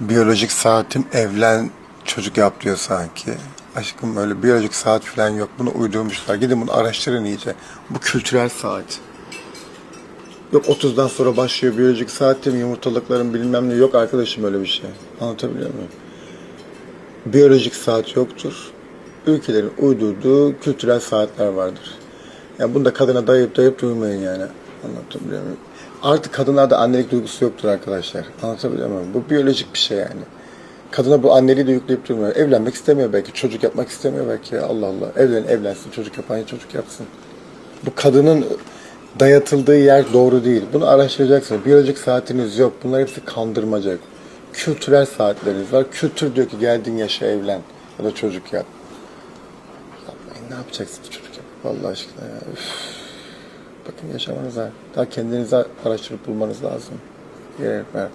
Biyolojik saatim evlen çocuk yap diyor sanki. Aşkım öyle biyolojik saat falan yok. Bunu uydurmuşlar. Gidin bunu araştırın iyice. Bu kültürel saat. Yok 30'dan sonra başlıyor biyolojik saatim, yumurtalıkların bilmem ne. Yok arkadaşım öyle bir şey. Anlatabiliyor muyum? Biyolojik saat yoktur. Ülkelerin uydurduğu kültürel saatler vardır. Yani bunu da kadına dayayıp dayayıp duymayın yani. Anlatabiliyor muyum? Artık kadınlarda annelik duygusu yoktur arkadaşlar. Anlatabiliyor muyum? Bu biyolojik bir şey yani. Kadına bu anneliği de yükleyip durmuyor. Evlenmek istemiyor belki. Çocuk yapmak istemiyor belki. Allah Allah. Evlen, evlensin. Çocuk yapan ya çocuk yapsın. Bu kadının dayatıldığı yer doğru değil. Bunu araştıracaksınız. Biyolojik saatiniz yok. Bunlar hepsi kandırmaca. Kültürel saatleriniz var. Kültür diyor ki geldin yaşa evlen ya da çocuk yap. Yapmayın ne yapacaksınız çocuk yap? Vallahi aşkına ya. Üf. Bakın yaşamanıza, daha kendinize araştırıp bulmanız lazım. Gerek var.